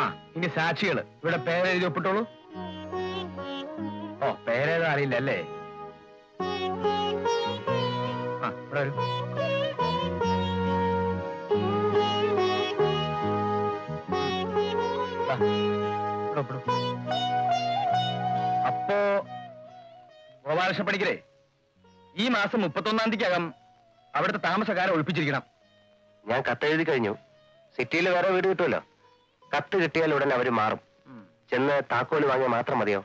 ആ ഇനി സാക്ഷികൾ. ഇവിടെ പേരെഴുതി ഒപ്പിട്ടോളൂ. ഓ പേരേതാ അറിയില്ല അല്ലേ. അപ്പോ ഗോപാലകൃഷ്ണ പണിക്കരെ ഈ മാസം മുപ്പത്തൊന്നാം തീയതിക്കകം അവിടുത്തെ താമസക്കാരെ ഒഴിപ്പിച്ചിരിക്കണം. ഞാൻ കത്തെഴുതി കഴിഞ്ഞു. സിറ്റിയിൽ വേറെ വീട് കിട്ടുമല്ലോ. കത്ത് കിട്ടിയാൽ ഉടൻ അവർ മാറും. ചെന്ന് താക്കോൽ വാങ്ങിയാൽ മാത്രം മതിയോ?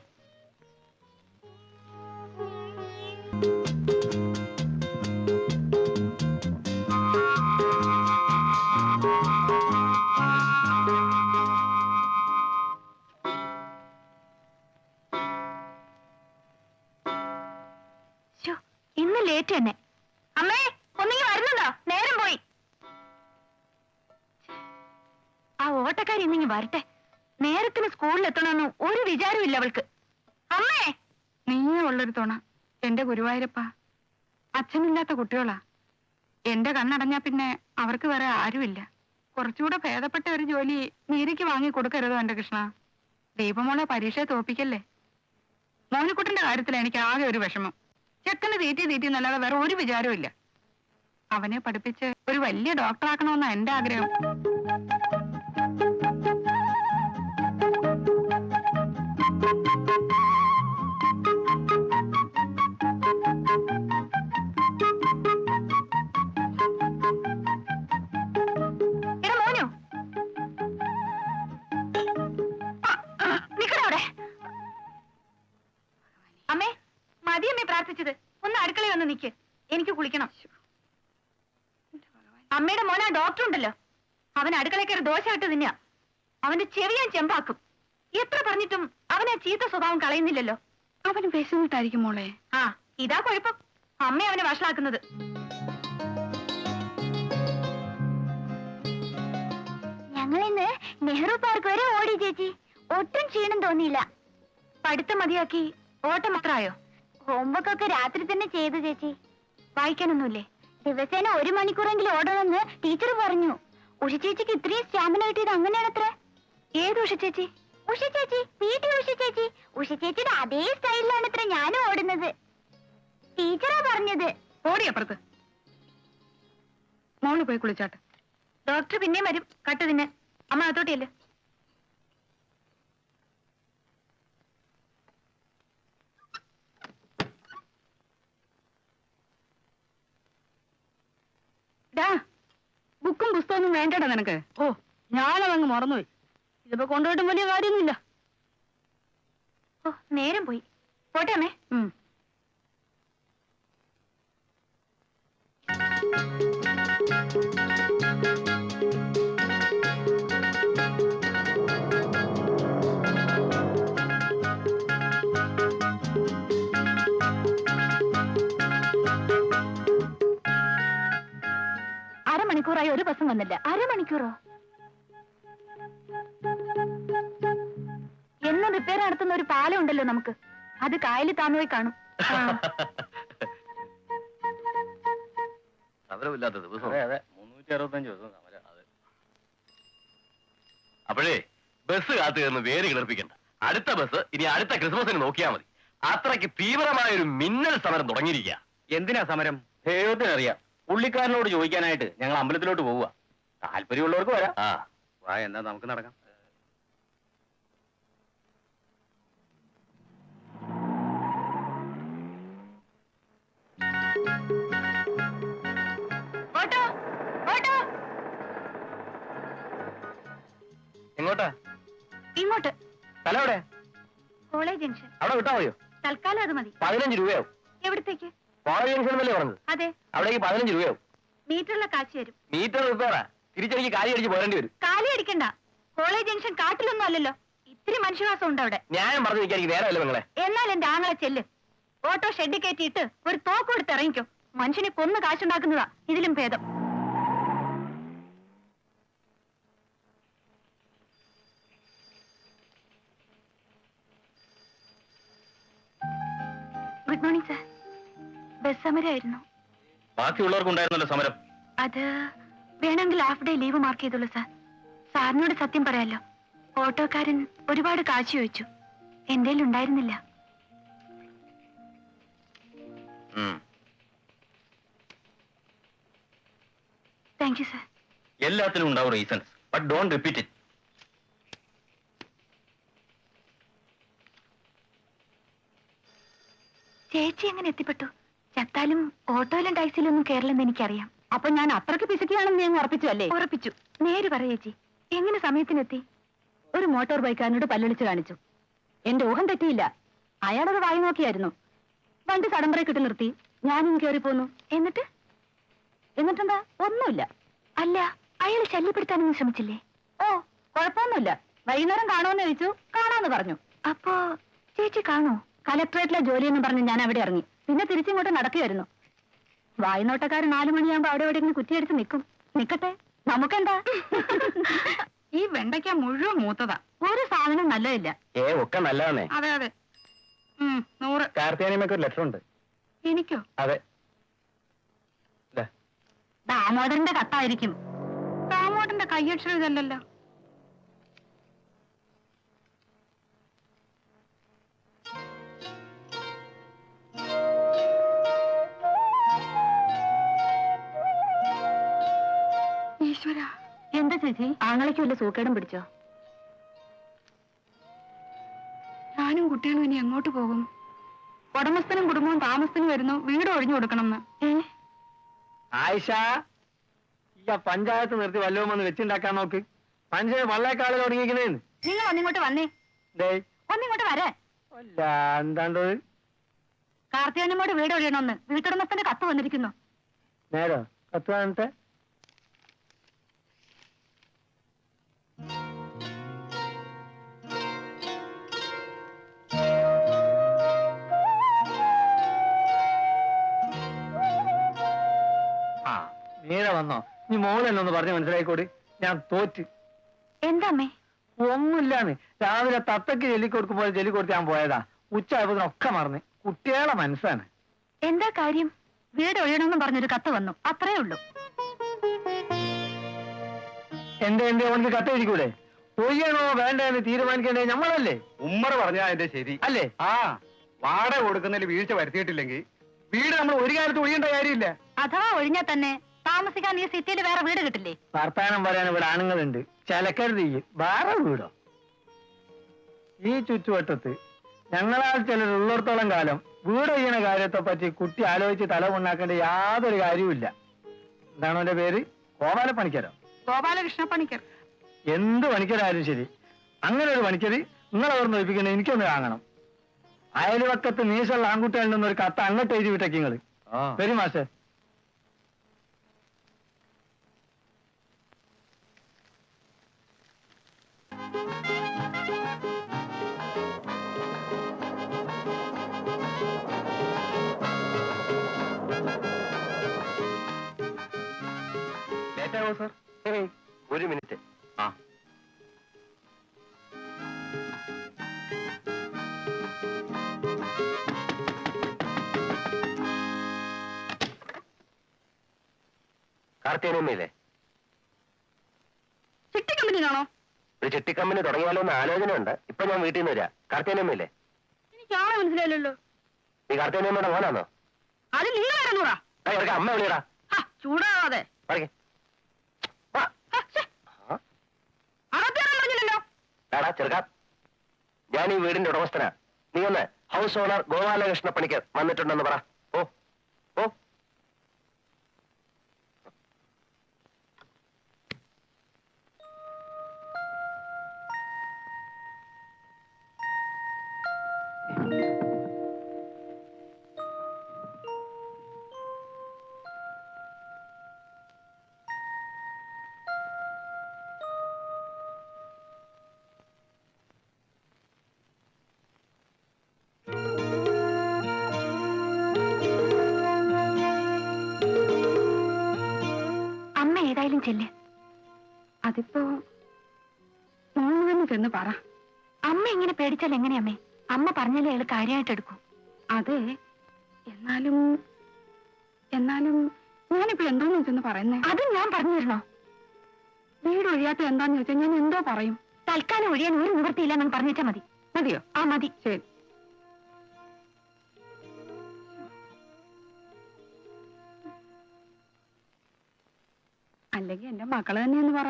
ഇന്ന് ലേറ്റ് തന്നെ. നേരത്തിന് സ്കൂളിൽ എത്തണമെന്ന് ഒരു വിചാരമില്ല അവൾക്ക്. അമ്മേ! നീയേ ഉള്ളൊരു തുണ. എന്റെ ഗുരുവായൂരപ്പ. അച്ഛനില്ലാത്ത കുട്ടികളാ. എന്റെ കണ്ണടഞ്ഞാ പിന്നെ അവർക്ക് വേറെ ആരുമില്ല. കുറച്ചുകൂടെ ഭേദപ്പെട്ട ഒരു ജോലി നീതിക്ക് വാങ്ങി കൊടുക്കരുതോ എന്റെ കൃഷ്ണ? ദീപമോളെ പരീക്ഷയെ തോപ്പിക്കല്ലേ? മോനിക്കുട്ടന്റെ കാര്യത്തിൽ എനിക്ക് ആകെ ഒരു വിഷമം. ചെക്കന് തീറ്റി തീറ്റി എന്നല്ലാതെ വേറെ ഒരു വിചാരവും അവനെ പഠിപ്പിച്ച് ഒരു വലിയ ഡോക്ടറാക്കണമെന്നാ എന്റെ ആഗ്രഹം. ദോശ തിന്നുക അവന്റെ ചെറിയ ചെമ്പാക്കും. എത്ര പറഞ്ഞിട്ടും അവനെ ചീത്ത സ്വഭാവം കളയുന്നില്ലല്ലോ. അവന് വിശന്നിട്ടായിരിക്കും മോളെ. ആ ഇതാ കുഴപ്പം. അമ്മ അവനെ വഷളാക്കുന്നത്. ഞങ്ങൾ ഇന്ന് നെഹ്റു പാർക്ക് വരെ ഓടി ചേച്ചി. ഒട്ടും ക്ഷീണം തോന്നിയില്ല. പഠിത്തം മതിയാക്കി ഓട്ടം മാത്രമായോ? ഹോംവർക്ക് ഒക്കെ രാത്രി തന്നെ ചെയ്തു ചേച്ചി. വായിക്കാനൊന്നുമില്ലേ? ദിവസേന ഒരു മണിക്കൂറെങ്കിലും ഓടണമെന്ന് ടീച്ചർ പറഞ്ഞു. ഉഷ ചേച്ചിക്ക് ഇത്രയും സ്റ്റാമിന കിട്ടിയത് അങ്ങനെയാണത്രേ. ഏത് ഉഷ ചേച്ചി? ഉഷ ചേച്ചി വീട്ടിൽ ഉഷ ചേച്ചി. ഉഷ ചേച്ചിയുടെ അതേ സ്റ്റൈലിലാണ് ഇത്ര ഞാനും ഓടുന്നത്. ടീച്ചറാ പറഞ്ഞത്. ഓടിയപ്പുറത്ത് മോൾ പോയി കുളിച്ചാട്ടെ. ഡോക്ടർ പിന്നെയും വരും. കട്ട് തിന്നെ അമ്മ അതോട്ടിയല്ലേ ഡാ ബുക്കും പുസ്തകമൊന്നും വേണ്ടടാ നിനക്ക്. ഓ ഞാനതങ്ങ് മറന്നുപോയി. ഇതിപ്പോ കൊണ്ടുപോയിട്ടും വലിയ കാര്യമൊന്നുമില്ല. ഓ നേരം പോയി. പോട്ടെ അമ്മേ. ഉം. അരമണിക്കൂറായി ഒരു ബസ്സും വന്നില്ല. അരമണിക്കൂറോ? എന്നും റിപ്പയർ നടത്തുന്ന ഒരു പാലം ഉണ്ടല്ലോ നമുക്ക്. അത് കായലിൽ താന്നുപോയി കാണും. സമരമില്ലാത്ത ദിവസം. അതെ അതെ. മുന്നൂറ്റി അറുപത്തഞ്ച് ദിവസം സമരം. അതെ. അപ്പോഴേ ബസ് കാത്തു കയറുന്ന വേര് കിളർപ്പിക്കണ്ട. അടുത്ത ബസ് ഇനി അടുത്ത ക്രിസ്മസിന് നോക്കിയാൽ മതി. അത്രയ്ക്ക് തീവ്രമായ ഒരു മിന്നൽ സമരം തുടങ്ങിയിരിക്കുക എന്തിനാ സമരം? ദൈവത്തിനറിയാം. പുള്ളിക്കാരനോട് ചോദിക്കാനായിട്ട് ഞങ്ങൾ അമ്പലത്തിലോട്ട് പോവുക. താല്പര്യമുള്ളവർക്ക് വരാം. ആ. വാ എന്നാ നമുക്ക് നടക്കാം. Auto auto. എങ്ങോട്ടാ? ഇങ്ങോട്ട്. സ്ഥലം എവിടെ? College junction. അവിടെ വിട്ടാ മതിയോ? തൽക്കാലം അത് മതി. പതിനഞ്ച് രൂപയാവും. എവിടത്തേക്ക്? അതെ. അവിടേക്ക് പതിനഞ്ച് രൂപയാവും. മീറ്ററിലെ കാശ് തരും. മീറ്റർ റിപ്പയറാ തിരിച്ചെനിക്ക് കാലി അടിച്ച് പോരേണ്ടി വരും. കാലി അടിക്കണ്ട. കോളേജ് ജംഗ്ഷൻ കാട്ടിലൊന്നും അല്ലല്ലോ. ഇത്തിരി മനുഷ്യവാസം ഉണ്ട് അവിടെ. ന്യായം പറഞ്ഞു നിൽക്കാൻ എനിക്ക് നേരമല്ല നിങ്ങളെ എന്നാൽ എന്റെ ആങ്ങളെ ചെല്ല്. ഓട്ടോ ഷെഡ് കയറ്റിയിട്ട് ഒരു തോക്ക് കൊടുത്ത് ഇറങ്ങിക്കോ. മനുഷ്യനെ കൊന്ന് കാശുണ്ടാക്കുന്നതാ. ഇതിലും ഭേദം. ഗുഡ് മോർണിംഗ് സാർ ബസ് സമരമായിരുന്നു ബാക്കിയുള്ളവർക്കുണ്ടായിരുന്നല്ലോ സമരം. അത് വേണമെങ്കിൽ ഹാഫ് ഡേ ലീവ് മാർക്ക് ചെയ്തോളൂ സാർ സാറിനോട് സത്യം പറയാലോ ഓട്ടോക്കാരൻ ഒരുപാട് കാശ് ചോദിച്ചു. എന്റെ ഉണ്ടായിരുന്നില്ല. താങ്ക് യു സാർ എല്ലാത്തിനും ഉണ്ടാവും reasons but don't repeat it ചേച്ചി എങ്ങനെ എത്തിപ്പെട്ടു? ചത്താലും ഓട്ടോയിലും ടാക്സിയിലും ഒന്നും കേരളം എനിക്കറിയാം. അപ്പൊ ഞാൻ അത്രയ്ക്ക് പിശുക്കിയാണെന്ന് ഞാൻ ഉറപ്പിച്ചു അല്ലേ? ഉറപ്പിച്ചു. നേര് പറ ചേച്ചി. എങ്ങനെ സമയത്തിനെത്തി? ഒരു മോട്ടോർ ബൈക്കാരനോട് പല്ലൊളിച്ചു കാണിച്ചു. എന്റെ ഊഹം തെറ്റിയില്ല. അയാളത് വായി നോക്കിയായിരുന്നു. വണ്ടി സടംബറെ കിട്ടി നിർത്തി. ഞാനും കയറി പോന്നു. എന്നിട്ട്? എന്നിട്ടെന്താ? ഒന്നുമില്ല. അല്ല അയാൾ ശല്യപ്പെടുത്താനൊന്നും ശ്രമിച്ചില്ലേ? ഓ കുഴപ്പമൊന്നുമില്ല. വൈകുന്നേരം കാണുമെന്ന് ചോദിച്ചു. കാണാന്ന് പറഞ്ഞു. അപ്പോ ചേച്ചി കാണോ കലക്ടറേറ്റിലെ ജോലി എന്ന് പറഞ്ഞ് ഞാൻ അവിടെ ഇറങ്ങി. പിന്നെ തിരിച്ചിങ്ങോട്ട് നടക്കുകയായിരുന്നു. വായ്നോട്ടക്കാരൻ നാലു മണിയാകുമ്പോ അവിടെ എവിടെയെങ്കിലും കുറ്റിയടിച്ച് നിൽക്കും. നിക്കട്ടെ? നമുക്കെന്താ? ഈ വെണ്ടയ്ക്ക മുഴുവൻ മൂത്തതാ. ഒരു സാധനം നല്ലതില്ല. ഏ ഒക്കെ നല്ലതാണേ അതെ അതെ. ഉം, നൂറ്. കാർത്തിയാനിയമ്മക്ക് ഒരു ലെറ്റർ ഉണ്ട്. എനിക്കോ? അതെ. ദാമോദരന്റെ കത്തായിരിക്കും. ദാമോദരന്റെ കയ്യക്ഷരം ഇതല്ലല്ലോ. എന്താ ചേച്ചി? ആങ്ങളയ്ക്ക് വല്ല സൂക്കേടും പിടിച്ചോ? ഞാനും കുട്ടികളും ഇനി എങ്ങോട്ട് പോകും? ഉടമസ്ഥനും കുടുംബവും താമസത്തിന് വരുന്നു വീട് ഒഴിഞ്ഞു കൊടുക്കണം ഏ? ആയിഷ പഞ്ചായത്ത് നിർത്തി വല്ലതും വന്ന് വെച്ചുണ്ടാക്കാൻ നോക്ക്. പഞ്ചായത്ത് വള്ളേക്കാളിൽ തുടങ്ങിയിരിക്കുന്നേന്ന് നിങ്ങൾ ഒന്നിങ്ങോട്ട് വന്നേ. ഒന്നിങ്ങോട്ട് വരേ. അല്ല എന്താണ്ടോ കാർത്തികനോട് വീട് ഒഴിയണമെന്ന്. വീട്ടുടമസ്ഥന്റെ കത്ത് വന്നിരിക്കുന്നു. നേരോ? കത്ത് കാണട്ടെ നീര വന്നോ? നീ മോളെന്നെ ഒന്ന് പറഞ്ഞ് മനസ്സിലായിക്കോടി. ഞാൻ തോറ്റ്. എന്താമ്മേ? ഒന്നുമില്ലാന്ന്. രാവിലെ തത്തക്ക് ജെല്ലി കൊടുക്കുമ്പോൾ ജെല്ലി കൊടുത്ത് ഞാൻ പോയതാ. ഉച്ച ഒക്കെ മറന്ന്. കുട്ടികളെ മനസ്സാണ്. എന്താ കാര്യം? വീട് ഒഴിയണമെന്ന് പറഞ്ഞൊരു കത്ത് വന്നു. അത്രേ ഉള്ളൂ. എന്റെ എന്റെ ഓനക്ക് കത്തെഴുതിക്കൂടെ ഒഴിയണോ വേണ്ട എന്ന് തീരുമാനിക്കേണ്ടേ നമ്മളല്ലേ ഉമ്മർ പറഞ്ഞാ അതിന്റെ ശരി. അല്ലേ? ആ വാടക കൊടുക്കുന്നതിൽ വീഴ്ച വരുത്തിയിട്ടില്ലെങ്കിൽ വീട് നമ്മൾ ഒരു കാലത്ത് ഒഴിയേണ്ട കാര്യമില്ല. അഥവാ ഒഴിഞ്ഞാൽ തന്നെ താമസിക്കാൻ ഈ സിറ്റിയിൽ വേറെ വീട് കിട്ടില്ലേ? വർത്താനം പറയാൻ ഇവിടെ ആണുങ്ങളുണ്ട്. ചലക്കരുത് ഈ വേറെ വീടോ? ഈ ചുറ്റുവട്ടത്ത് ഞങ്ങളാൽ ചിലർ ഉള്ളിടത്തോളം കാലം വീട് ചെയ്യണ കാര്യത്തെ പറ്റി കുട്ടി ആലോചിച്ച് തല ഉണ്ടാക്കേണ്ട യാതൊരു കാര്യവുമില്ല. എന്താണ് അവന്റെ പേര്? ഗോപാല പണിക്കരോ ഗോപാലകൃഷ്ണ പണിക്കർ എന്ത് പണിക്കരായാലും ശരി. അങ്ങനെ ഒരു പണിക്കര് നിങ്ങളെ ഓർമ്മ ഒഴിപ്പിക്കണേ എനിക്കൊന്ന് വാങ്ങണം. അയൽവക്കത്ത് നീശുള്ള ആൺകുട്ടികളിൽ നിന്നൊരു കത്ത് അങ്ങോട്ട് എഴുതി വിട്ടേക്ക് നിങ്ങൾ. ലേറ്റാവോ സാർ? ഒരു മിനിറ്റ്. ആ. കാർത്തിയനമ്മയില്ലേ ചിട്ടി കമ്പനിയിലാണോ? ഒരു ചിട്ടിക്കമ്പനി തുടങ്ങിയാലോ എന്ന് ആലോചനയുണ്ട്. ഇപ്പൊ ഞാൻ വീട്ടിൽ നിന്ന് വരാ. കാർത്തേനമ്മയില്ലേ എനിക്ക് ആളെ മനസ്സിലായില്ലല്ലോ. നീ കാർത്തിയനമ്മയുടെ മോനാണോ അത് നിങ്ങൾ ഇവർക്ക് അമ്മ വിളിയടാ. ചൂടാവാതെ. പറയേ എടാ ചെറുക്ക. ഞാൻ ഈ വീടിന്റെ ഉടമസ്ഥനാ. നീ ഒന്ന് ഹൗസ് ഓണർ ഗോപാലകൃഷ്ണ പണിക്കർ വന്നിട്ടുണ്ടെന്ന് പറ. ചെല്ല്. അതിപ്പോ മൂന്ന് തന്നെ ചെന്ന് പറ. അമ്മ ഇങ്ങനെ പേടിച്ചാൽ എങ്ങനെയാ അമ്മേ? അമ്മ പറഞ്ഞാലേ അയാൾ കാര്യമായിട്ട് എടുക്കൂ. അതെ എന്നാലും എന്നാലും ഞാനിപ്പോ എന്താന്ന് വെച്ചെന്ന് പറയുന്നേ? അത് ഞാൻ പറഞ്ഞു തരണോ വീട് ഒഴിയാത്ത എന്താന്ന് ചോദിച്ചാൽ ഞാൻ എന്തോ പറയും. തൽക്കാലം ഒഴിയാൻ ഒരു നിവൃത്തിയില്ല എന്ന് പറഞ്ഞിട്ടാ മതി. മതിയോ? ആ മതി. ശരി. അല്ലെങ്കിൽ എന്റെ മക്കൾ തന്നെയെന്ന് പറ.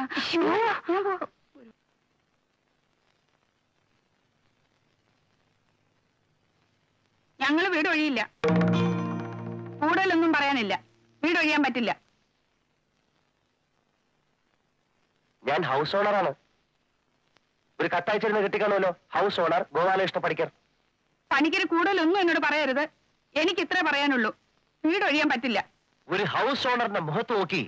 ഞങ്ങൾ വീട് ഒഴിയില്ല. കൂടുതലൊന്നും പറയാനില്ല. വീട് ഒഴിയാൻ പറ്റില്ല. ഞാൻ ഹൗസ് ഓണറാണ് ഒരു കത്തയച്ചിരുന്ന് കിട്ടിക്കാണുമല്ലോ. House owner Gopalakrishna Panicker. Panicker കൂടുതലൊന്നും എന്നോട് പറയരുത്. എനിക്ക് ഇത്രേ പറയാനുള്ളൂ. വീട് ഒഴിയാൻ പറ്റില്ല. ഒരു ഹൗസ് ഓണറിന്റെ മുഖത്ത് നോക്കി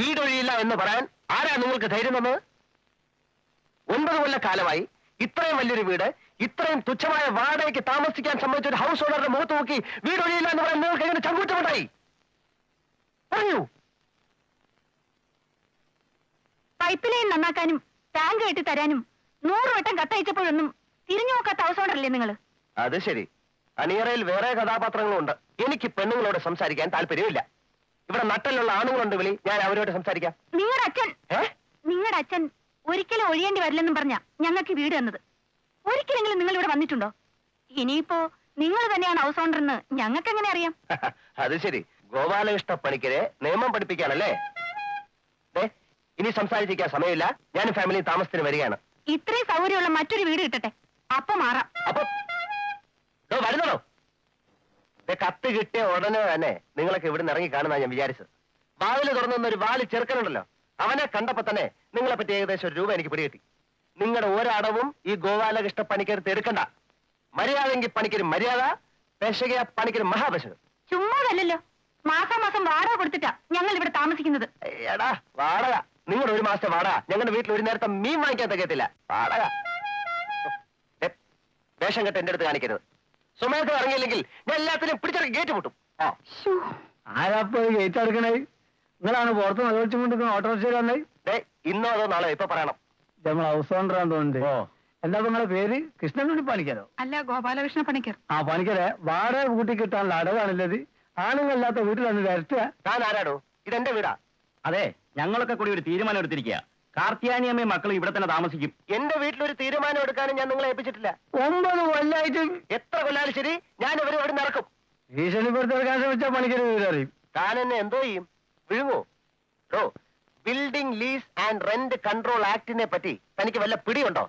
വീടൊഴിയില്ല എന്ന് പറയാൻ ആരാ നിങ്ങൾക്ക് ധൈര്യം തന്നത്? ഒൻപത് കൊല്ലക്കാലമായി ഇത്രയും വലിയൊരു വീട് ഇത്രയും തുച്ഛമായ വാടകയ്ക്ക് താമസിക്കാൻ സംബന്ധിച്ച ഒരു ഹൗസ് ഓണറുടെ മുഖത്ത് നോക്കി വീടൊഴിയില്ല എന്ന് പറയാൻ നിങ്ങൾക്ക് എങ്ങനെ ചങ്കൂറ്റമുണ്ടായി? പറയൂ പൈപ്പ് ലൈൻ നന്നാക്കാനും ടാങ്ക് കെട്ടി തരാനും നൂറ് വട്ടം കത്തയച്ചപ്പോഴൊന്നും തിരിഞ്ഞു നോക്കാത്ത ഹൗസ് ഓണറല്ലേ നിങ്ങൾ അത് ശരി. അണിയറയിൽ വേറെ കഥാപാത്രങ്ങളുണ്ട്. എനിക്ക് പെണ്ണുങ്ങളോട് സംസാരിക്കാൻ താല്പര്യമില്ല. ഇവിടെ നട്ടലുള്ള ആണുങ്ങളുണ്ട് വിളി. ഞാൻ അവരോട് സംസാരിക്കാം. നിങ്ങളുടെ അച്ഛൻ ഏ? നിങ്ങളുടെ അച്ഛൻ ഒരിക്കലും ഒഴിയേണ്ടി വരില്ലെന്നും പറഞ്ഞ ഞങ്ങൾക്ക് വീട് തന്നത്. ഒരിക്കലെങ്കിലും നിങ്ങൾ ഇവിടെ വന്നിട്ടുണ്ടോ? ഇനിയിപ്പോ നിങ്ങൾ തന്നെയാണ് ഹൗസ് ഓണർ എന്ന് ഞങ്ങൾക്ക് എങ്ങനെ അറിയാം അത് ശരി. ഗോപാലകൃഷ്ണ പണിക്കരെ നിയമം പഠിപ്പിക്കാനല്ലേ ദേ, ഇനി സംസാരിച്ചിരിക്കാൻ സമയമില്ല. ഞാൻ ഫാമിലി താമസത്തിന് വരികയാണ്. ഇത്രയും സൗകര്യമുള്ള മറ്റൊരു വീട് കിട്ടട്ടെ. അപ്പൊ മാറാം. അപ്പൊ വരുന്നോ കത്ത് കിട്ടിയ ഉടനെ തന്നെ നിങ്ങളൊക്കെ ഇവിടെ നിന്ന് ഇറങ്ങി കാണുന്ന ഞാൻ വിചാരിച്ചത്. വാതിൽ തുറന്നുന്ന ഒരു വാലി ചെറുക്കനുണ്ടല്ലോ അവനെ കണ്ടപ്പോ തന്നെ നിങ്ങളെ പറ്റി ഏകദേശം ഒരു രൂപ എനിക്ക് പിടികിട്ടി. നിങ്ങളുടെ ഒരടവും ഈ ഗോപാലകൃഷ്ണ പണിക്കരുത്ത് എടുക്കണ്ട. മര്യാദയെങ്കിൽ പണിക്കൊരു മര്യാദ പെശകയ പണിക്കര് ചുമ്മാതല്ലോ മാസം മാസം വാടക കൊടുത്തിട്ടാ ഞങ്ങൾ ഇവിടെ താമസിക്കുന്നത്. എടാ വാടക. നിങ്ങളുടെ ഒരു മാസത്തെ വാടക. ഞങ്ങളുടെ വീട്ടിൽ ഒരു നേരത്തെ മീൻ വാങ്ങിക്കാൻ തികയത്തില്ല വാടക. വേഷം കെട്ട് എന്റെ അടുത്ത് കാണിക്കരുത്. സുമേധം ഇറങ്ങിയില്ലെങ്കിൽ ഞാൻ എല്ലാത്തിനും പിടിച്ചിറക്കി ഗേറ്റ് പൊട്ടും. ആ. ആരാപ്പോ ഗേറ്റ് അടക്കണേ നിങ്ങളാണ് പുറത്ത് നിലവിളിച്ചു കൊണ്ടിരിക്കുന്ന ഓട്ടോറിക്ഷയിൽ വന്നേ? ഇന്നോ അതോ നാളെ ഇപ്പൊ പറയണം. നമ്മൾ ഹൗസ് ഓണറാന്ന് തോന്നുന്നുണ്ട് എന്താ നിങ്ങളെ പേര്? കൃഷ്ണൻകുണ്ടി പണിക്കരോ? അല്ല ഗോപാലകൃഷ്ണ പണിക്കർ. ആ പണിക്കരെ. വാടക കൂട്ടി കിട്ടാനുള്ള അടവാണല്ലത്. ആണുങ്ങളില്ലാത്ത വീട്ടിലാണ് വരട്ടുക താൻ ആരാടോ? ഇതെന്റെ വീടാ. അതെ ഞങ്ങളൊക്കെ കൂടി ഒരു തീരുമാനം എടുത്തിരിക്കുക കാർത്തിയാനിയമ്മയും മക്കളും ഇവിടെ തന്നെ താമസിക്കും. എന്റെ വീട്ടിൽ ഒരു തീരുമാനം എടുക്കാനും ഞാൻ നിങ്ങളെ ഏൽപ്പിച്ചിട്ടില്ല. ഒമ്പത് കൊല്ലായിട്ട് എത്ര കൊല്ലാലും ശരി ഞാൻ ഇവരെ ഇവിടെ നടക്കും. ഭീഷണിപ്പെടുത്തിയെടുക്കാൻ ശ്രമിച്ച പണിക്കര് വീടറിയും താൻ എന്നെ എന്തോ ചെയ്യും? വിഴുങ്ങോ? ഓ building lease and rent control ആക്ടിനെ പറ്റി തനിക്ക് വല്ല പിടിയുണ്ടോ?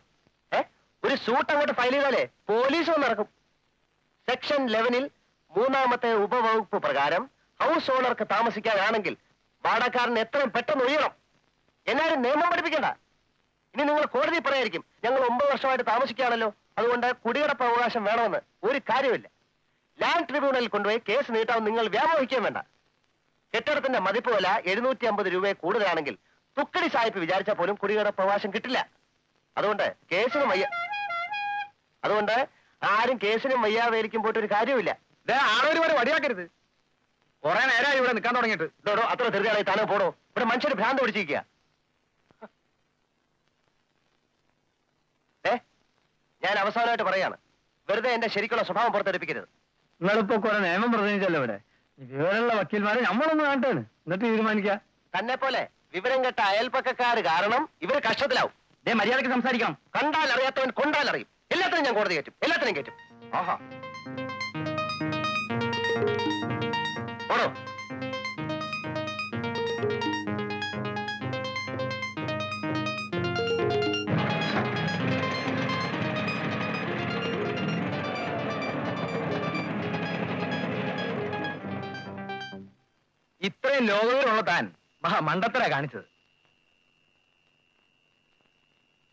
ഏ? ഒരു സൂട്ട് അങ്ങോട്ട് ഫയൽ ചെയ്താലേ പോലീസ് വന്ന് ഇറക്കും സെക്ഷൻ ലെവനിൽ മൂന്നാമത്തെ ഉപവകുപ്പ് പ്രകാരം ഹൗസ് ഓണർക്ക് താമസിക്കാനാണെങ്കിൽ വാടകക്കാരൻ എത്രയും പെട്ടെന്ന് ഒഴിയണം. എന്നാരും നിയമം പഠിപ്പിക്കണ്ട. ഇനി നിങ്ങൾ കോടതി പറയായിരിക്കും ഞങ്ങൾ ഒമ്പത് വർഷമായിട്ട് താമസിക്കുകയാണല്ലോ അതുകൊണ്ട് കുടികടപ്പ് അവകാശം വേണമെന്ന്. ഒരു കാര്യമില്ല ലാൻഡ് ട്രിബ്യൂണലിൽ കൊണ്ടുപോയി കേസ് നീട്ടാൻ നിങ്ങൾ വ്യാമോഹിക്കുകയും വേണ്ട. കെട്ടിടത്തിന്റെ മതിപ്പ് വില എഴുന്നൂറ്റി അമ്പത് രൂപയെ കൂടുതലാണെങ്കിൽ തുക്കടി സായിപ്പ് വിചാരിച്ചാൽ പോലും കുടികിടപ്പ് അവകാശം കിട്ടില്ല. അതുകൊണ്ട് കേസിനും വയ്യ അതുകൊണ്ട് ആരും കേസിനും വയ്യാവേലിക്കും പോയിട്ട് ഒരു കാര്യമില്ല ആളൊരുപാട് വടിയാക്കരുത്. കുറെ നേരമായി ഇവിടെ നിൽക്കാൻ തുടങ്ങിയിട്ട്. ഇതോടോ അത്ര തീർച്ചയായി താനോ പോടോ ഇവിടെ മനുഷ്യർ ഭ്രാന്ത് പിടിച്ചിരിക്കുക ഏ ഞാൻ അവസാനമായിട്ട് പറയാണ്. വെറുതെ എന്റെ ശരിക്കുള്ള സ്വഭാവം പുറത്തെടുപ്പിക്കരുത്. നിങ്ങളിപ്പോ കുറെ നിയമം പ്രസംഗിച്ചല്ലോ ഇവിടെ. വിവരമുള്ള വക്കീൽമാരെ നമ്മളൊന്ന് കണ്ടാണ് എന്നിട്ട് തീരുമാനിക്കാം. തന്നെ പോലെ വിവരം കെട്ട അയൽപ്പക്കാര് കാരണം ഇവർ കഷ്ടത്തിലാവും. ദേ മര്യാദയ്ക്ക് സംസാരിക്കാം. കണ്ടാൽ അറിയാത്തവൻ കൊണ്ടാൽ അറിയും. എല്ലാത്തിനും ഞാൻ കോടതി കയറ്റും. എല്ലാത്തിനും കയറ്റും. ആഹാ. ഓടോ. ഇത്രയും ലോകവിലുള്ള താൻ മഹാ മണ്ടത്തര കാണിച്ചത്.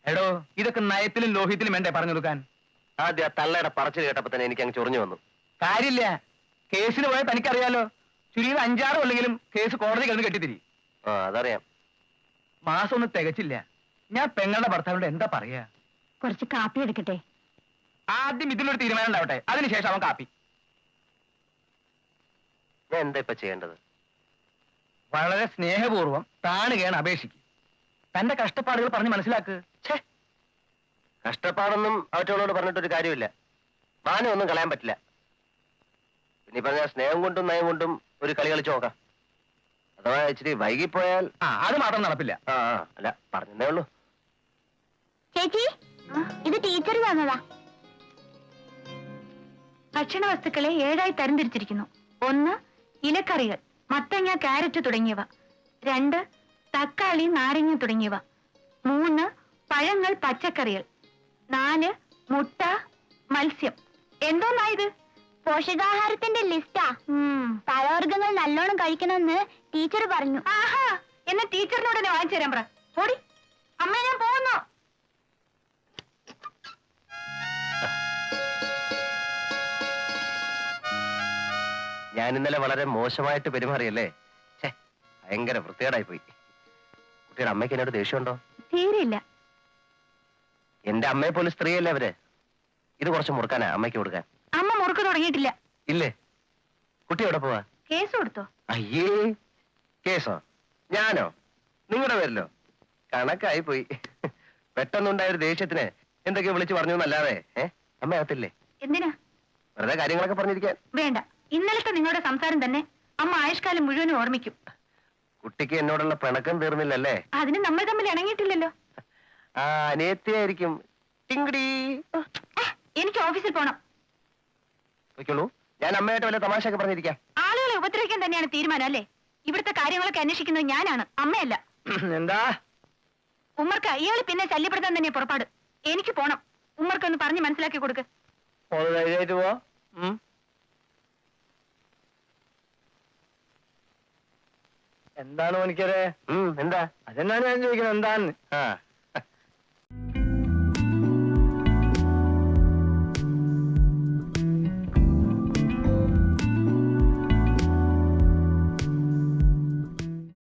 എടോ ഇതൊക്കെ നയത്തിലും ലോഹിത്തിലും വേണ്ടേ പറഞ്ഞു കൊടുക്കാൻ? ആദ്യ തള്ളയുടെ പറച്ചിൽ കേട്ടപ്പോ തന്നെ എനിക്ക് അങ്ങ് ചൊറിഞ്ഞു വന്നു. കാര്യമില്ല. കേസിന് പോയാൽ തനിക്കറിയാലോ. ചുരുങ്ങിയത് അഞ്ചാറ് അല്ലെങ്കിലും കേസ് കോടതി കിടന്ന് കെട്ടിത്തിരി. ആ അതറിയാം. മാസം ഒന്നും തികച്ചില്ല. ഞാൻ പെങ്ങളുടെ ഭർത്താവിനോട് എന്താ പറയാ? കുറച്ച് കാപ്പി എടുക്കട്ടെ. ആദ്യം ഇതിലൊരു തീരുമാനം ഉണ്ടാവട്ടെ. അതിനുശേഷം അവൻ കാപ്പി. ഞാൻ എന്താ ഇപ്പൊ ചെയ്യേണ്ടത്? വളരെ സ്നേഹപൂർവം താണുകയാണ് അപേക്ഷിക്കും തന്റെ കഷ്ടപ്പാടുകൾ പറഞ്ഞ് മനസ്സിലാക്ക്. ഛേ. കഷ്ടപ്പാടൊന്നും അവറ്റോളോട് പറഞ്ഞിട്ടൊരു കാര്യമില്ല. മാനം ഒന്നും കളയാൻ പറ്റില്ല. ഇനി പറഞ്ഞ സ്നേഹം കൊണ്ടും നയം കൊണ്ടും ഒരു കളി കളിച്ചു നോക്കാം. അഥവാ ഇച്ചിരി വൈകിപ്പോയാൽ ആ അത് മാത്രം നടപ്പില്ല. ആ ആ, അല്ല പറഞ്ഞേ ഉള്ളൂ. ചേച്ചി ഇത് ടീച്ചർ തന്നതാ. ഭക്ഷണ വസ്തുക്കളെ ഏഴായി തരംതിരിച്ചിരിക്കുന്നു ഒന്ന് ഇലക്കറികൾ. മത്തങ്ങ കാരറ്റ് തുടങ്ങിയവ. രണ്ട് തക്കാളി നാരങ്ങ തുടങ്ങിയവ. മൂന്ന് പഴങ്ങൾ പച്ചക്കറികൾ. നാല് മുട്ട മത്സ്യം. എന്തോന്നായത്? പോഷകാഹാരത്തിന്റെ ലിസ്റ്റാ. പഴവർഗങ്ങൾ പഴവർഗങ്ങൾ നല്ലോണം കഴിക്കണമെന്ന് ടീച്ചർ പറഞ്ഞു. ആഹാ എന്നെ ടീച്ചറിനോട് തന്നെ വാങ്ങിച്ചു തരാൻ പറ. ഓടി അമ്മ ഞാൻ പോകുന്നു. ഞാൻ ഇന്നലെ വളരെ മോശമായിട്ട് പെരുമാറിയല്ലേ? ഭയങ്കര വൃത്തികേടായി പോയി. കുട്ടിയുടെ അമ്മയ്ക്ക് എന്നോട് ദേഷ്യമുണ്ടോ? തീരെയില്ല. എന്റെ അമ്മയെ പോലും സ്ത്രീയല്ലേ അവർ? ഇത് കുറച്ച് മുറുക്കാനാ അമ്മയ്ക്ക് കൊടുക്കാൻ. അമ്മ മുറുക്ക് തുടങ്ങിയിട്ടില്ല. ഇല്ലേ? കുട്ടി എവിടെ പോവാ? കേസ് കൊടുത്തോ? അയ്യേ കേസോ? ഞാനോ? നിങ്ങളുടെ പേരിലോ? കണക്കായി പോയി. പെട്ടെന്നുണ്ടായ ഒരു ദേഷ്യത്തിന് എന്തൊക്കെയോ വിളിച്ചു പറഞ്ഞു എന്നല്ലാതെ ഏ? അമ്മ അകത്തില്ലേ എന്തിനാ? വെറുതെ കാര്യങ്ങളൊക്കെ പറഞ്ഞിരിക്കാൻ? വേണ്ട. ഇന്നലത്തെ നിങ്ങളുടെ സംസാരം തന്നെ അമ്മ ആയുഷ്കാലം മുഴുവനും ഓർമ്മിക്കും. കുട്ടിക്ക് എന്നോടുള്ള പിണക്കം തീർന്നില്ലല്ലേ? അതിന് നമ്മൾ തമ്മിൽ ഇണങ്ങിയിട്ടില്ലല്ലോ. ആ അനിയത്തിയായിരിക്കും. ടിങ്കിടി. ഏ, എനിക്ക് ഓഫീസിൽ പോണം. വെക്കുള്ളൂ ഞാൻ അമ്മയായിട്ട് വല്ല തമാശയൊക്കെ പറഞ്ഞിരിക്കാം. ആളുകളെ ഉപദ്രവിക്കാൻ തന്നെയാണ് തീരുമാനം അല്ലേ? ഇവിടുത്തെ കാര്യങ്ങളൊക്കെ അന്വേഷിക്കുന്നത് ഞാനാണ് അമ്മയല്ല. എന്താ? ഉമ്മർക്ക് ഇയാൾ പിന്നെ ശല്യപ്പെടുത്താൻ തന്നെ പുറപ്പാട്. എനിക്ക് പോണം. ഉമ്മർക്കൊന്ന് പറഞ്ഞ് മനസ്സിലാക്കി കൊടുക്ക്. ധൈര്യമായിട്ട് പോ എന്താണ് മണിക്കരെ ഉം, എന്താ? അതെന്നാണ് ഞാൻ ചോദിക്കുന്നത്? എന്താന്ന് ആ.